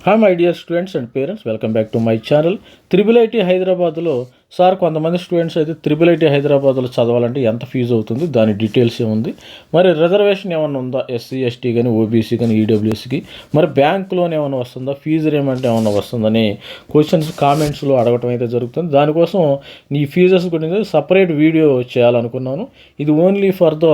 Hi my dear students and parents welcome back to my channel triple IT హైదరాబాద్లో sir కొంతమంది students అయితే triple IT హైదరాబాద్లో చదవాలంటే ఎంత ఫీజు అవుతుంది? దాని డీటెయిల్స్ ఏముంది? మరి రిజర్వేషన్ ఏమైనా ఉందా? ఎస్సీ ఎస్టీ కానీ ఓబీసీ కానీ ఈడబ్ల్యూఎస్కి మరి బ్యాంక్ లోన్ ఏమైనా వస్తుందా? ఫీజు రేమెంట్ ఏమైనా వస్తుందని క్వశ్చన్స్ కామెంట్స్లో అడగటం అయితే జరుగుతుంది. దానికోసం నీ ఫీజెస్ గురించి సపరేట్ వీడియో చేయాలనుకున్నాను. ఇది only for the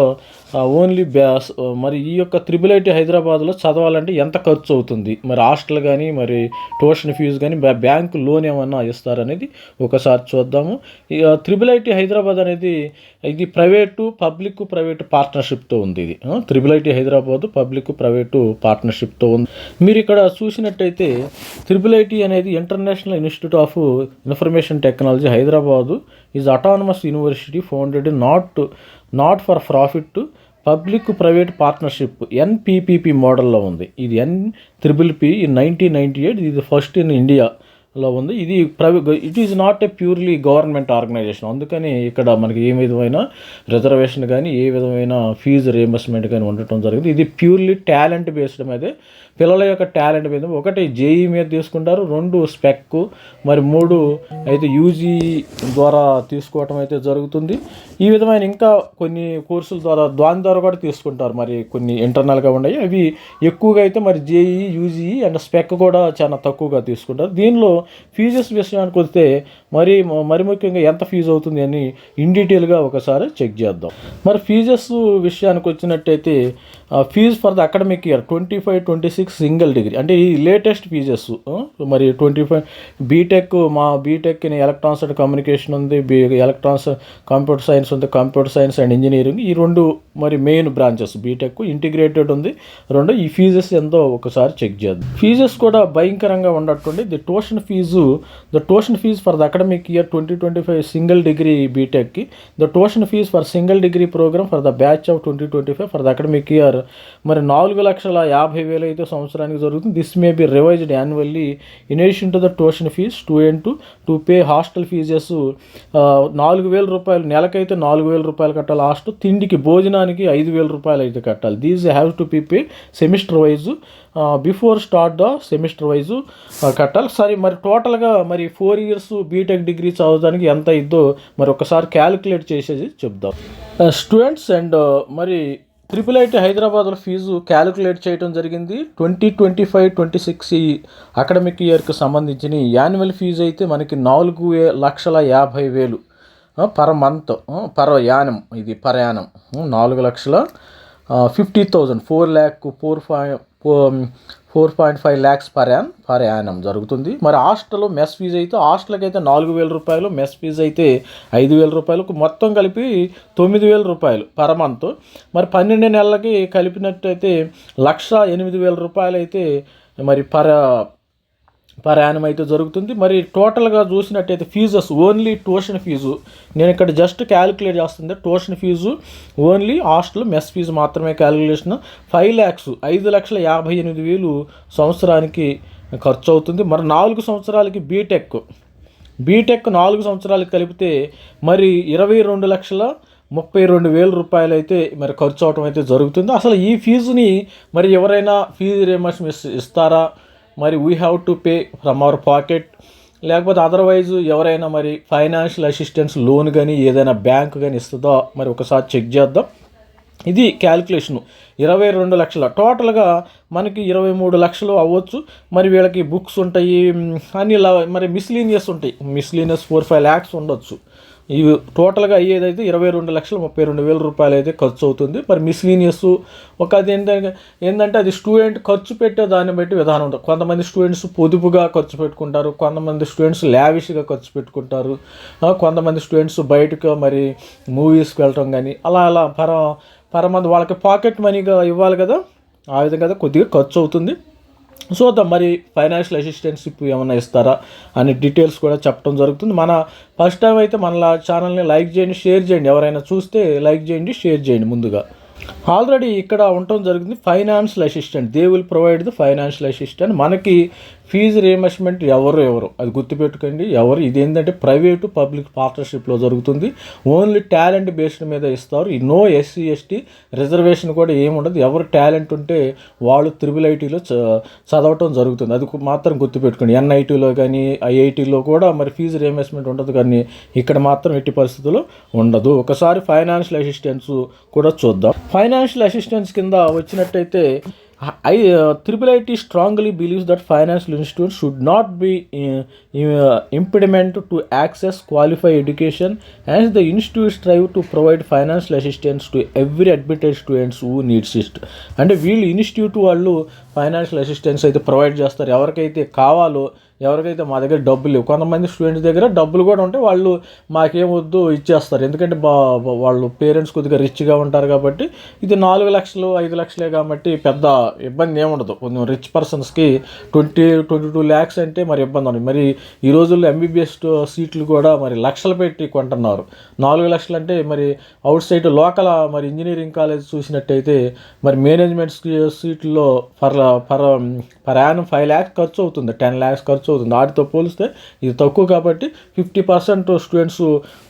only bass మరి ఈ యొక్క త్రిబుల్ ఐటీ హైదరాబాద్లో చదవాలంటే ఎంత ఖర్చు అవుతుంది? మరి హాస్టల్ కానీ మరి ట్యూషన్ ఫీజు కానీ బ్యాంక్ బ్యాంకు లోన్ ఏమన్నా ఇస్తారనేది ఒకసారి చూద్దాము ఈ త్రిబుల్ ఐటీ హైదరాబాద్ అనేది ఇది ప్రైవేటు పబ్లిక్ ప్రైవేటు పార్ట్నర్షిప్తో ఉంది ఇది. Triple IT Hyderabad public private పార్ట్నర్షిప్తో ఉంది. మీరు ఇక్కడ చూసినట్టయితే త్రిబుల్ ఐటీ అనేది international institute of information technology Hyderabad is autonomous university founded not not for profit public private partnership N P P P మోడల్లో ఉంది. ఇది N triple P in nineteen ninety eight ఇది first in India లో ఉంది. ఇది private it is not a purely government organisation అందుకని ఇక్కడ మనకి ఏ విధమైన రిజర్వేషన్ కానీ ఏ విధమైన ఫీజు రియంబర్స్మెంట్ కానీ ఉండటం జరిగింది. ఇది ప్యూర్లీ టాలెంట్ బేస్డ్ మీద. పిల్లల యొక్క టాలెంట్ మీద ఒకటి జేఈ మీద తీసుకుంటారు రెండు స్పెక్ మరి మూడు అయితే యూజీ ద్వారా తీసుకోవటం అయితే జరుగుతుంది. ఈ విధమైన ఇంకా కొన్ని కోర్సుల ద్వారా దాని ద్వారా కూడా తీసుకుంటారు. మరి కొన్ని ఇంటర్నల్గా ఉన్నాయి. అవి ఎక్కువగా అయితే మరి జేఈ యూజీ అండ్ స్పెక్ కూడా చాలా తక్కువగా తీసుకుంటారు. దీనిలో ఫీజెస్ విషయానికి వస్తే మరి మరి ముఖ్యంగా ఎంత ఫీజు అవుతుంది అని ఇన్ డీటెయిల్గా ఒకసారి చెక్ చేద్దాం. మరి ఫీజెస్ విషయానికి వచ్చినట్టయితే fee for the academic year twenty five twenty six single degree అంటే ఈ లేటెస్ట్ ఫీజెస్ మరి ట్వంటీ ఫైవ్ బీటెక్ మా B Tech electronics and communication ఉంది బీ ఎలక్ట్రాన్స్ కంప్యూటర్ సైన్స్ ఉంది కంప్యూటర్ సైన్స్ అండ్ ఇంజనీరింగ్ ఈ రెండు మరి మెయిన్ బ్రాంచెస్ బీటెక్ ఇంటిగ్రేటెడ్ ఉంది రెండు ఈ ఫీజెస్ ఎంతో ఒకసారి చెక్ చేద్దాం. ఫీజెస్ కూడా భయంకరంగా ఉండట్టుండి the tuition fee the tuition fee for the academic year twenty twenty five single degree బీటెక్కి the tuition fee for single degree programme for the batch of twenty twenty five for the academic year మరి నాలుగు లక్షల యాభై వేలు అయితే సంవత్సరానికి జరుగుతుంది. This may be revised annually in addition to the tuition fee student to pay hostel fees నాలుగు వేల రూపాయలు నెలకైతే నాలుగు వేల రూపాయలు కట్టాలి. హాస్టల్ తిండికి భోజనానికి ఐదు వేల రూపాయలు అయితే కట్టాలి. These have to P pay semester wise before start the semester wise కట్టాలి. సరే మరి టోటల్గా మరి ఫోర్ ఇయర్స్ బీటెక్ డిగ్రీ చదవడానికి ఎంత ఇద్దో మరి ఒకసారి క్యాలిక్యులేట్ చేసేది చెప్దాం. స్టూడెంట్స్ అండ్ మరి ట్రిపుల్ ఐటీ హైదరాబాద్లో ఫీజు క్యాలిక్యులేట్ చేయడం జరిగింది. Twenty twenty five twenty six ఈ అకాడమిక్ ఇయర్కి సంబంధించిన యాన్యువల్ ఫీజు అయితే మనకి నాలుగు లక్షల యాభై వేలు పర్ మంత్ పర్ యానం ఇది పర్ యానం నాలుగు లక్షల fifty thousand four lakh four five four point five lakhs per an per annum జరుగుతుంది. మరి హాస్టల్ మెస్ ఫీజు అయితే హాస్టల్కి అయితే నాలుగు వేల రూపాయలు మెస్ ఫీజు అయితే ఐదు వేల రూపాయలకు మొత్తం కలిపి తొమ్మిది వేల రూపాయలు పర్ మంత్. మరి పన్నెండు నెలలకి కలిపినట్టయితే లక్ష ఎనిమిది వేల రూపాయలు అయితే మరి పర్ పర్ యానం అయితే జరుగుతుంది. మరి టోటల్గా చూసినట్టయితే ఫీజెస్ ఓన్లీ ట్యూషన్ ఫీజు. నేను ఇక్కడ జస్ట్ క్యాలిక్యులేట్ చేస్తుంది tuition fee only hostel mess fee మాత్రమే క్యాలిక్యులేషన్. ఫైవ్ ల్యాక్స్ ఐదు లక్షల యాభై ఎనిమిది వేలు సంవత్సరానికి ఖర్చు అవుతుంది మరి నాలుగు సంవత్సరాలకి బీటెక్ బీటెక్ నాలుగు సంవత్సరాలకి కలిపితే మరి ఇరవై రెండు లక్షల ముప్పై రెండు వేల రూపాయలు అయితే మరి ఖర్చు అవటం అయితే జరుగుతుంది. అసలు ఈ ఫీజుని మరి ఎవరైనా ఫీజు రియంబర్స్మెంట్ ఇస్తారా? మరి we have to pay from our pocket లేకపోతే అదర్వైజ్ ఎవరైనా మరి ఫైనాన్షియల్ అసిస్టెన్స్ లోన్ కానీ ఏదైనా బ్యాంక్ కానీ ఇస్తుందో? మరి ఒకసారి చెక్ చేద్దాం. ఇది క్యాలిక్యులేషను ఇరవై రెండు లక్షల. టోటల్గా మనకి ఇరవై మూడు లక్షలు అవ్వచ్చు. మరి వీళ్ళకి బుక్స్ ఉంటాయి అన్ని మరి మిస్లీనియస్ ఉంటాయి. మిస్లీనియస్ ఫోర్ ఫైవ్ ల్యాక్స్ ఉండొచ్చు. ఇవి టోటల్గా అయ్యేదైతే ఇరవై రెండు లక్షల ముప్పై రెండు వేల రూపాయలు అయితే ఖర్చు అవుతుంది. మరి మిస్లీనియస్ ఒక అది ఏంటంటే ఏంటంటే అది స్టూడెంట్ ఖర్చు పెట్టే దాన్ని బట్టి విధానం ఉంటుంది. కొంతమంది స్టూడెంట్స్ పొదుపుగా ఖర్చు పెట్టుకుంటారు కొంతమంది స్టూడెంట్స్ లావిష్గా ఖర్చు పెట్టుకుంటారు కొంతమంది స్టూడెంట్స్ బయటకు మరి మూవీస్కి వెళ్ళటం కానీ అలా అలా పర పరమంది వాళ్ళకి పాకెట్ మనీగా ఇవ్వాలి కదా ఆ విధంగా కొద్దిగా ఖర్చు అవుతుంది. చూద్దాం మరి ఫైనాన్షియల్ అసిస్టెన్షిప్ ఏమైనా ఇస్తారా? అని డీటెయిల్స్ కూడా చెప్పడం జరుగుతుంది. మన ఫస్ట్ టైం అయితే మన ఛానల్ని లైక్ చేయండి షేర్ చేయండి. ఎవరైనా చూస్తే లైక్ చేయండి షేర్ చేయండి ముందుగా. ఆల్రెడీ ఇక్కడ ఉండటం జరిగింది financial assistant they will provide the financial assistant మనకి ఫీజు రియంబర్స్మెంట్ ఎవరు ఎవరు. అది గుర్తుపెట్టుకోండి ఎవరు ఇది ఏంటంటే ప్రైవేటు పబ్లిక్ పార్ట్నర్షిప్లో జరుగుతుంది. ఓన్లీ టాలెంట్ బేస్డ్ మీద ఇస్తారు. ఈ నో ఎస్సీ ఎస్టీ రిజర్వేషన్ కూడా ఏముండదు. ఎవరు టాలెంట్ ఉంటే వాళ్ళు త్రిబుల్ ఐటీలో చదవటం జరుగుతుంది. అది మాత్రం గుర్తుపెట్టుకోండి. ఎన్ఐటీలో కానీ ఐఐటీలో కూడా మరి ఫీజు రియంబర్స్మెంట్ ఉండదు. కానీ ఇక్కడ మాత్రం ఎట్టి పరిస్థితుల్లో ఉండదు. ఒకసారి ఫైనాన్షియల్ అసిస్టెన్స్ కూడా చూద్దాం. ఫైనాన్షియల్ అసిస్టెన్స్ కింద వచ్చినట్టయితే I triple IT strongly believes that financial institute should not be impediment to access qualify education as the institute strive to provide financial assistance to every admitted students who needs it అంటే వీళ్ళు institute వాళ్ళు financial assistance అయితే provide చేస్తారు. ఎవరికైతే కావాలో ఎవరికైతే మా దగ్గర డబ్బులు లేవు కొంతమంది స్టూడెంట్స్ దగ్గర డబ్బులు కూడా ఉంటే వాళ్ళు మాకేం వద్దు ఇచ్చేస్తారు. ఎందుకంటే బా వాళ్ళు పేరెంట్స్ కొద్దిగా రిచ్గా ఉంటారు కాబట్టి ఇది నాలుగు లక్షలు ఐదు లక్షలే కాబట్టి పెద్ద ఇబ్బంది ఏముండదు కొంచెం రిచ్ పర్సన్స్కి ట్వంటీ ట్వంటీ టూ ల్యాక్స్ అంటే మరి ఇబ్బంది ఉంది మరి ఈ రోజుల్లో ఎంబీబీఎస్ సీట్లు కూడా మరి లక్షలు పెట్టి కొంటున్నారు. నాలుగు లక్షలు అంటే మరి అవుట్ సైడ్ లోకల్ మరి ఇంజనీరింగ్ కాలేజ్ చూసినట్టయితే మరి మేనేజ్మెంట్ సీట్లో for for per annum five lakhs ఖర్చు అవుతుంది. టెన్ ల్యాక్స్ ఖర్చు అవుతుంది. వాటితో పోలిస్తే ఇది తక్కువ కాబట్టి ఫిఫ్టీ పర్సెంట్ స్టూడెంట్స్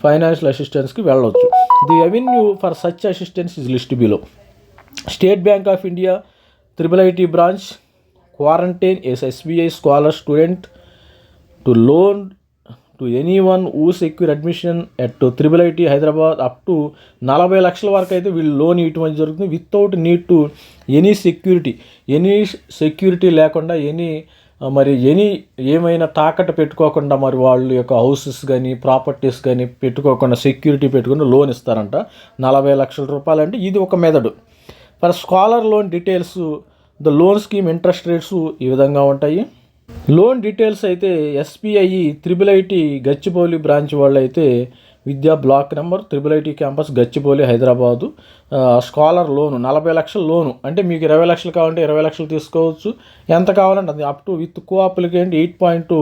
ఫైనాన్షియల్ అసిస్టెన్స్కి వెళ్ళవచ్చు the avenue for such assistance is list below. State bank of India triple IT branch quarantine S SBI scholar student to loan to any one who secure admission at triple IT Hyderabad up to నలభై లక్షల వరకు అయితే వీళ్ళు loan ఇటువంటి జరుగుతుంది. Without need to any security any security లేకుండా any మరి any ఏమైనా తాకట్టు పెట్టుకోకుండా మరి వాళ్ళ యొక్క హౌసెస్ కానీ ప్రాపర్టీస్ కానీ పెట్టుకోకుండా సెక్యూరిటీ పెట్టుకుని లోన్ ఇస్తారంట. నలభై లక్షల రూపాయలు అంటే ఇది ఒక మెదడు. For scholar loan details the loan scheme interest rates ఈ విధంగా ఉంటాయి. లోన్ డీటెయిల్స్ అయితే SBI triple IT Gachibowli branch వాళ్ళు అయితే Vidya block number triple IT campus Gachibowli Hyderabad. Scholar loan నలభై లక్షల లోను. అంటే మీకు ఇరవై లక్షలు కావాలంటే ఇరవై లక్షలు తీసుకోవచ్చు. ఎంత కావాలంటే అది up to with co applicant eight point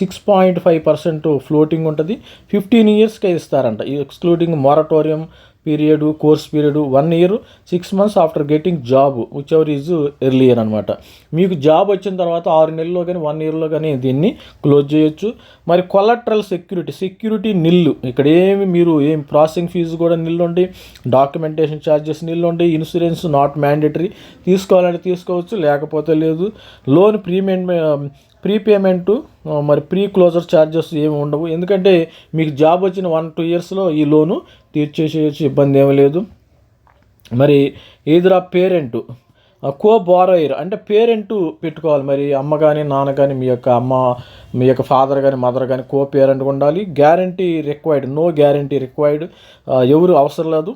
six point five percent floating ఉంటుంది. ఫిఫ్టీన్ ఇయర్స్కే ఇస్తారంట. Excluding moratorium period course period one year six months after getting job whichever is earlier అనమాట మీకు జాబ్ వచ్చిన తర్వాత ఆరు నెలల్లో కానీ వన్ ఇయర్లో కానీ దీన్ని క్లోజ్ చేయొచ్చు. మరి కొలట్రల్ సెక్యూరిటీ సెక్యూరిటీ నిల్లు ఇక్కడ ఏమి మీరు ఏం ప్రాసెసింగ్ ఫీజు కూడా నిల్లుండి డాక్యుమెంటేషన్ ఛార్జెస్ నిల్లుండి ఇన్సూరెన్స్ నాట్ మ్యాండేటరీ తీసుకోవాలంటే తీసుకోవచ్చు లేకపోతే లేదు. లోన్ ప్రీ ప్రీపేమెంటు మరి ప్రీ క్లోజర్ ఛార్జెస్ ఏమి ఉండవు. ఎందుకంటే మీకు జాబ్ వచ్చిన వన్ టూ ఇయర్స్లో ఈ లోను తీర్చేసేయచ్చు ఇబ్బంది ఏమీ లేదు. మరి ఎదురా పేరెంటు? కో బారోయర్ అంటే పేరెంట్ పెట్టుకోవాలి. మరి అమ్మ కానీ నాన్న కానీ మీ యొక్క అమ్మ మీ యొక్క ఫాదర్ కానీ మదర్ కానీ కో పేరెంట్ ఉండాలి guarantee required no guarantee required ఎవరు అవసరం లేదు.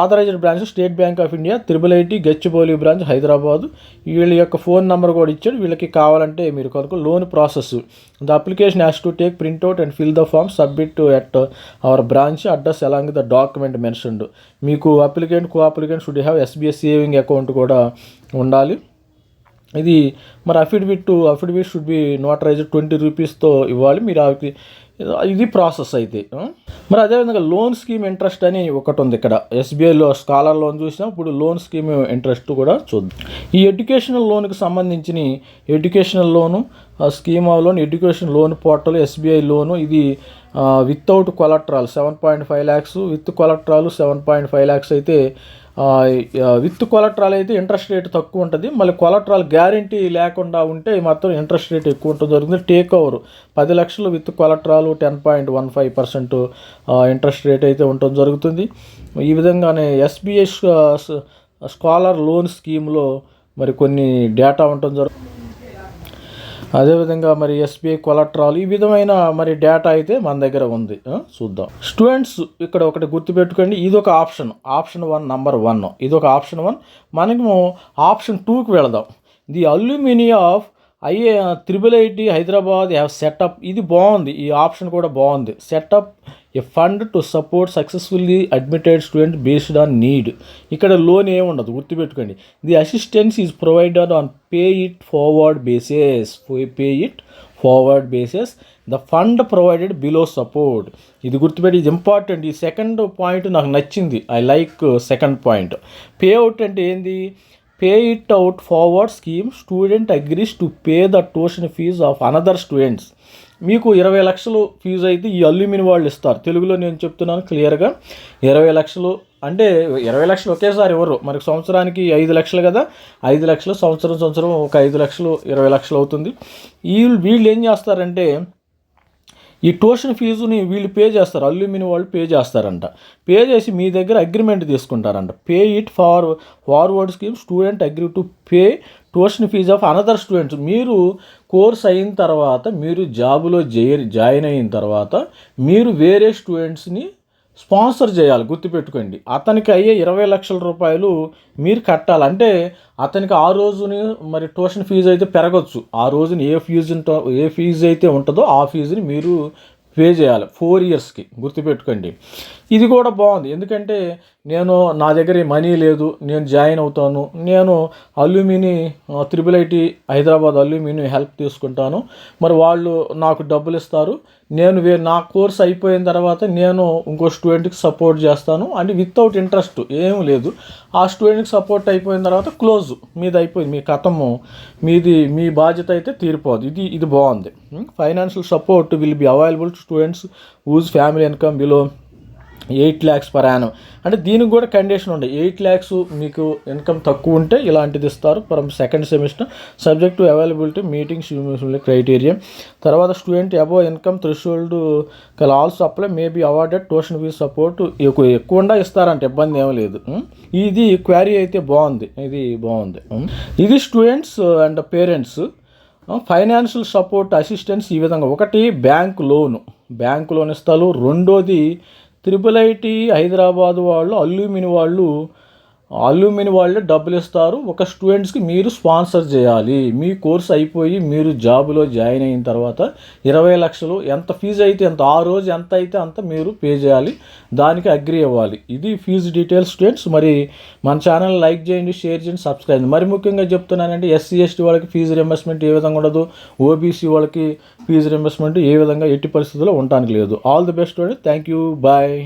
Authorised branch state bank of India triple IT Gachibowli branch Hyderabad. వీళ్ళ యొక్క ఫోన్ నెంబర్ కూడా ఇచ్చాడు. వీళ్ళకి కావాలంటే మీరు కొరకు loan process the application has to take printout and fill the form submit at our branch. Address along the document mentioned. మీకు applicant co applicant should have SBS saving account కూడా ఉండాలి. ఇది మరి affidavit affidavit should be notarised twenty రూపీస్తో ఇవ్వాలి. మీరు ఇది process అయితే మరి అదేవిధంగా లోన్ స్కీమ్ ఇంట్రెస్ట్ అని ఒకటి ఉంది ఇక్కడ. ఎస్బీఐలో స్కాలర్ లోన్ చూసినాం. ఇప్పుడు లోన్ స్కీమ్ ఇంట్రెస్ట్ కూడా చూద్దాం. ఈ ఎడ్యుకేషనల్ లోన్కి సంబంధించిన educational loan scheme of loan education loan portal SBI loan ఇది without collateral seven point five lakhs with collateral seven point five lakhs అయితే విత్ కొలట్రాల్ అయితే ఇంట్రెస్ట్ రేట్ తక్కువ ఉంటుంది. మళ్ళీ కొలట్రాల్ గ్యారంటీ లేకుండా ఉంటే మాత్రం ఇంట్రెస్ట్ రేట్ ఎక్కువ ఉంటుంది. జరుగుతుంది టేక్ ఓవర్. పది లక్షలు with collateral ten point one five percent interest rate అయితే ఉండటం జరుగుతుంది. ఈ విధంగానే ఎస్బీఐ స్కాలర్ లోన్ స్కీమ్లో మరి కొన్ని డేటా ఉండటం జరుగుతుంది అదేవిధంగా మరి ఎస్బీఐ కొలట్రాల్ ఈ విధమైన మరి డేటా అయితే మన దగ్గర ఉంది. చూద్దాం. స్టూడెంట్స్ ఇక్కడ ఒకటి గుర్తుపెట్టుకోండి. ఇది ఒక option option one number one ఇది ఒక ఆప్షన్ వన్ మనము ఆప్షన్ టూకి వెళదాం. The alumni of I A triple IT Hyderabad have set up ఇది బాగుంది. ఈ ఆప్షన్ కూడా బాగుంది. Set up a fund to support successfully admitted student based on need ఇక్కడ లోన్ ఏమి ఉండదు గుర్తుపెట్టుకోండి. The assistance is provided on pay it forward basis pay it forward basis the fund provided below support ఇది గుర్తుపెట్టి ఇది important ఈ second point నాకు నచ్చింది. I like second point pay out అంటే ఏంది? Pay it out forward scheme student agrees to pay the tuition fees of another students మీకు ఇరవై లక్షలు ఫీజు అయితే ఈ అల్యూమిని వాళ్ళు ఇస్తారు. తెలుగులో నేను చెప్తున్నాను క్లియర్గా ఇరవై లక్షలు అంటే ఇరవై లక్షలు ఒకేసారి ఇవ్వరు. మనకు సంవత్సరానికి ఐదు లక్షలు కదా. ఐదు లక్షలు సంవత్సరం సంవత్సరం ఒక ఐదు లక్షలు ఇరవై లక్షలు అవుతుంది. వీళ్ళు వీళ్ళు ఏం చేస్తారంటే ఈ ట్యూషన్ ఫీజుని వీళ్ళు పే చేస్తారు. అల్యూమిని వాళ్ళు పే చేస్తారంట. పే చేసి మీ దగ్గర అగ్రిమెంట్ తీసుకుంటారంట. Pay it far forward scheme student agree to pay tuition fees of another students. మీరు కోర్స్ అయిన తర్వాత మీరు జాబులో జై జాయిన్ అయిన తర్వాత మీరు వేరే స్టూడెంట్స్ని స్పాన్సర్ చేయాలి గుర్తుపెట్టుకోండి. అతనికి అయ్యే ఇరవై లక్షల రూపాయలు మీరు కట్టాలి అంటే అతనికి ఆ రోజుని మరి ట్యూషన్ ఫీజు అయితే పెరగచ్చు. ఆ రోజున ఏ ఫీజు ఏ ఫీజు అయితే ఉంటుందో ఆ ఫీజుని మీరు పే చేయాలి. ఫోర్ ఇయర్స్కి గుర్తుపెట్టుకోండి. ఇది కూడా బాగుంది. ఎందుకంటే నేను నా దగ్గర మనీ లేదు నేను జాయిన్ అవుతాను. నేను alumni triple IT Hyderabad alumni help తీసుకుంటాను. మరి వాళ్ళు నాకు డబ్బులు ఇస్తారు. నేను వే నా కోర్స్ అయిపోయిన తర్వాత నేను ఇంకో స్టూడెంట్కి సపోర్ట్ చేస్తాను. అంటే వితౌట్ ఇంట్రెస్ట్ ఏం లేదు. ఆ స్టూడెంట్కి సపోర్ట్ అయిపోయిన తర్వాత క్లోజ్ మీది అయిపోయింది. మీ కథము మీది మీ బాధ్యత అయితే తీరిపోదు. ఇది ఇది బాగుంది. Financial support will be available to students whose family income below eight lakhs per annum. అంటే దీనికి కూడా కండిషన్ ఉంది ఎయిట్ ల్యాక్స్ మీకు ఇన్కమ్ తక్కువ ఉంటే ఇలాంటిది ఇస్తారు per second semester. Subject to availability meetings criteria. తర్వాత student above income threshold can also apply maybe awarded tuition fees support ఎక్కువ ఎక్కువ ఇస్తారంటే. ఇబ్బంది ఏమీ లేదు. ఇది క్వారీ అయితే బాగుంది. ఇది బాగుంది. ఇది students and parents. Financial support assistance ఈ విధంగా. ఒకటి బ్యాంక్ లోను. బ్యాంక్ లోన్ ఇస్తారు. రెండోది త్రిపుల్ ఐటీ హైదరాబాద్ వాళ్ళు అల్యూమిని వాళ్ళు అల్యూమిని వాళ్ళే డబ్బులు ఇస్తారు. ఒక స్టూడెంట్స్కి మీరు స్పాన్సర్ చేయాలి. మీ కోర్స్ అయిపోయి మీరు జాబ్లో జాయిన్ అయిన తర్వాత ఇరవై లక్షలు ఎంత ఫీజు అయితే ఎంత ఆ రోజు ఎంత అయితే అంత మీరు పే చేయాలి. దానికి అగ్రి అవ్వాలి. ఇది ఫీజు డీటెయిల్స్ స్టూడెంట్స్. మరి మన ఛానల్ లైక్ చేయండి షేర్ చేయండి సబ్స్క్రైబ్ చేయండి. మరి ముఖ్యంగా చెప్తున్నానంటే ఎస్సీ ఎస్టీ వాళ్ళకి ఫీజు రింబర్స్మెంట్ ఏ విధంగా ఉండదు. ఓబీసీ వాళ్ళకి ఫీజు రింబర్స్మెంట్ ఏ విధంగా ఎట్టి పరిస్థితుల్లో ఉండటానికి లేదు. ఆల్ ది బెస్ట్ అండి థ్యాంక్ యూ బాయ్